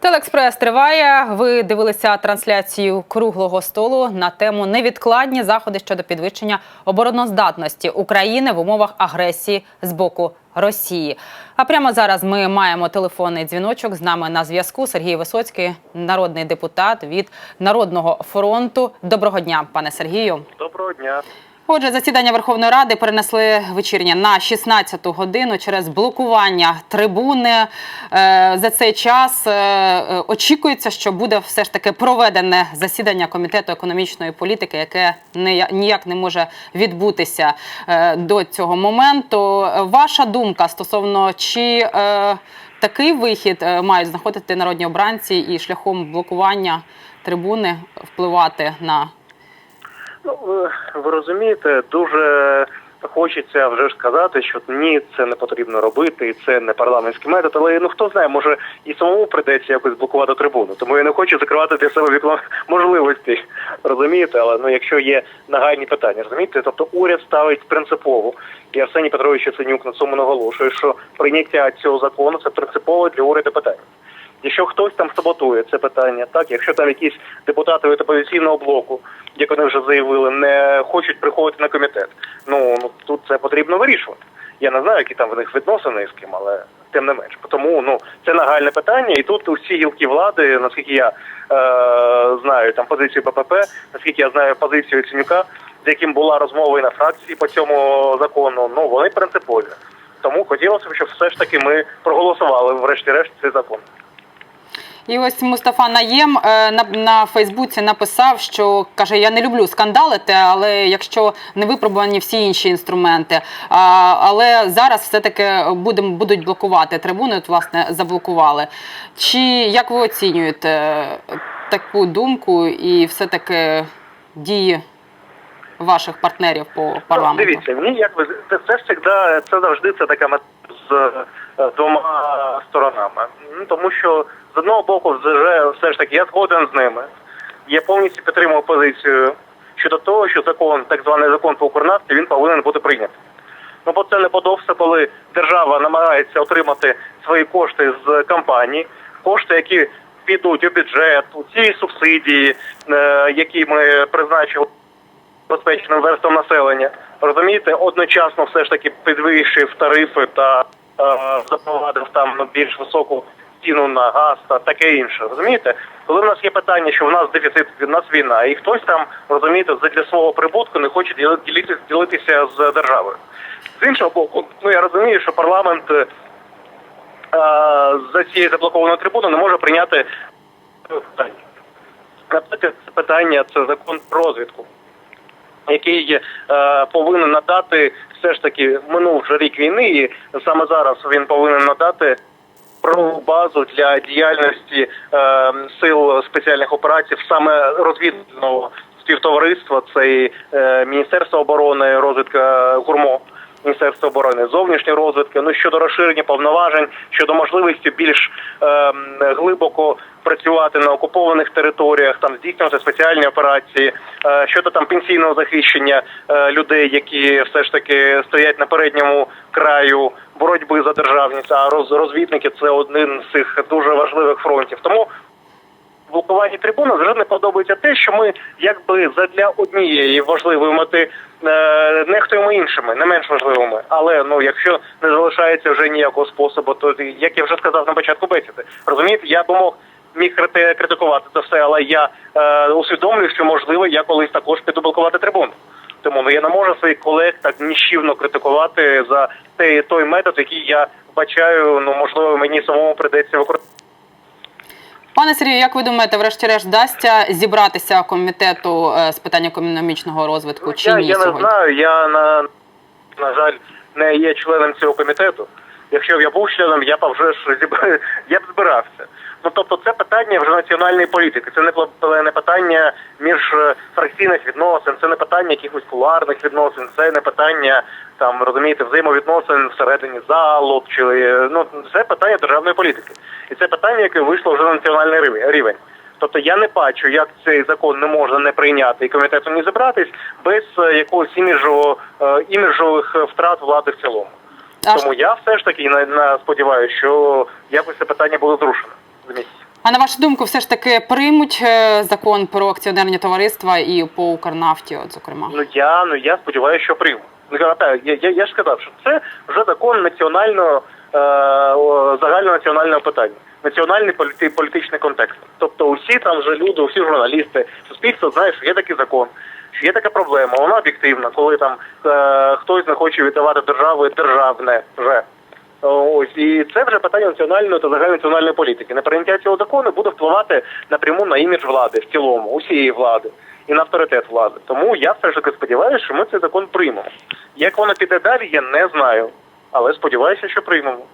Телеекспрес триває. Ви дивилися трансляцію круглого столу на тему невідкладні заходи щодо підвищення обороноздатності України в умовах агресії з боку Росії. А прямо зараз ми маємо телефонний дзвіночок. З нами на зв'язку Сергій Висоцький, народний депутат від Народного фронту. Доброго дня, пане Сергію. Доброго дня. Отже, засідання Верховної Ради перенесли вечірнє на 16-ту годину через блокування трибуни. Е, За цей час е, очікується, що буде все ж таки проведене засідання комітету економічної політики, яке ніяк не може відбутися е, до цього моменту. Ваша думка стосовно чи такий вихід мають знаходити народні обранці і шляхом блокування трибуни впливати на Ну ви, розумієте, дуже хочеться вже ж сказати, що ні, це не потрібно робити, і це не парламентський метод. Але ну хто знає, може і самому прийдеться якось блокувати трибуну. Тому я не хочу закривати для себе вікно можливості. Розумієте, але ну якщо є нагальні питання, розумієте, тобто уряд ставить принципово, і Арсеній Петрович Яценюк на цьому наголошує, що прийняття цього закону це принципово для уряду питання. Якщо хтось там саботує це питання, так якщо там якісь депутати від опозиційного блоку, як вони вже заявили, не хочуть приходити на комітет, ну ну тут це потрібно вирішувати. Я не знаю, які там в них відносини з ким, але тим не менш. Тому ну це нагальне питання, і тут усі гілки влади, наскільки я е, знаю там позицію БПП, наскільки я знаю позицію Цінюка, з яким була розмова і на фракції по цьому закону, ну вони принципові. Тому хотілося б, щоб все ж таки ми проголосували врешті-решт цей закон. І ось Мустафа Наєм е, на, на Фейсбуці написав, що каже: Я не люблю скандалити, але якщо не випробувані всі інші інструменти. А, але зараз все-таки будем, будуть блокувати трибуни, от, власне, заблокували. Чи як ви оцінюєте е, таку думку і все-таки дії ваших партнерів по парламенту? Ну, дивіться, мені як ви це, завжди це завжди це така з двома сторонами. Ну тому що з одного боку, вже все ж таки я згоден з ними. Я повністю підтримую позицію щодо того, що закон, так званий закон по укрнафті, він повинен бути прийнятий. Ну бо це не подобається, коли держава намагається отримати свої кошти з компаній, кошти, які підуть у бюджет, у ці субсидії, е, які ми призначили безпечним верством населення. Розумієте, одночасно все ж таки підвищив тарифи та е, запровадив там ну, більш високу ціну на газ та таке інше. Розумієте, коли в нас є питання, що в нас дефіцит, в нас війна, і хтось там розумієте, для свого прибутку не хоче ділитися, ділитися з державою. З іншого боку, ну я розумію, що парламент е, за цією заблокованою трибуною не може прийняти питання. Наприклад, це питання це закон про розвідку який е, повинен надати все ж таки минув вже рік війни, і саме зараз він повинен надати правову базу для діяльності е, сил спеціальних операцій саме розвідного співтовариства. Це і е, Міністерство оборони, розвідка ГУРМО. Міністерство оборони, зовнішньої розвідки, ну щодо розширення повноважень, щодо можливості більш е, глибоко працювати на окупованих територіях, там здійснювати спеціальні операції, е, щодо там пенсійного захищення е, людей, які все ж таки стоять на передньому краю боротьби за державність. А роз, розвідники це один з цих дуже важливих фронтів. Тому блокуванні трибуни завжди не подобається те, що ми якби задля однієї важливої мети е, нехтуємо іншими, не менш важливими. Але ну якщо не залишається вже ніякого способу, то як я вже сказав на початку бесіди, розумієте, я би мог міг крити- критикувати це все, але я е, усвідомлюю, що можливо я колись також піду блокувати трибуну. Тому ну я не можу своїх колег так ніщівно критикувати за той, той метод, який я бачаю, ну можливо, мені самому придеться використовувати. Пане Сергію, як ви думаєте, врешті-решт вдасться зібратися комітету е, з питань економічного розвитку чи Ну, я, ні я не сьогодні? знаю. Я на, на жаль не є членом цього комітету. Якщо б я був членом, я б вже ж я б збирався. Ну тобто, це питання вже національної політики. Це не не питання між е, відносин, це не питання якихось кулуарних відносин, це не питання там розумієте взаємовідносин всередині залу чи е, ну це питання державної політики, і це питання, яке вийшло вже на національний рівень-. Тобто я не бачу, як цей закон не можна не прийняти і комітету не зібратись без е, якогось іміджових е, втрат влади в цілому. А Тому я все ж таки на, на сподіваюся, що якось це питання буде зрушено з місця. А на вашу думку, все ж таки приймуть е, закон про акціонерні товариства і по Укрнафті, от зокрема? Ну я ну я сподіваюся, що прийму. Ну я, я, я, я ж сказав, що це вже закон національного е, загальнонаціонального питання, національний політи, політичний контекст. Тобто усі там вже люди, усі журналісти, суспільство знає, що є такий закон, є така проблема, вона об'єктивна, коли там е, хтось не хоче віддавати державу державне вже. Ось і це вже питання національної та загальнонаціональної політики. Неприйняття цього закону буде впливати напряму на імідж влади в цілому, усієї влади і на авторитет влади. Тому я все ж таки сподіваюся, що ми цей закон приймемо. Як воно піде далі, я не знаю, але сподіваюся, що приймемо.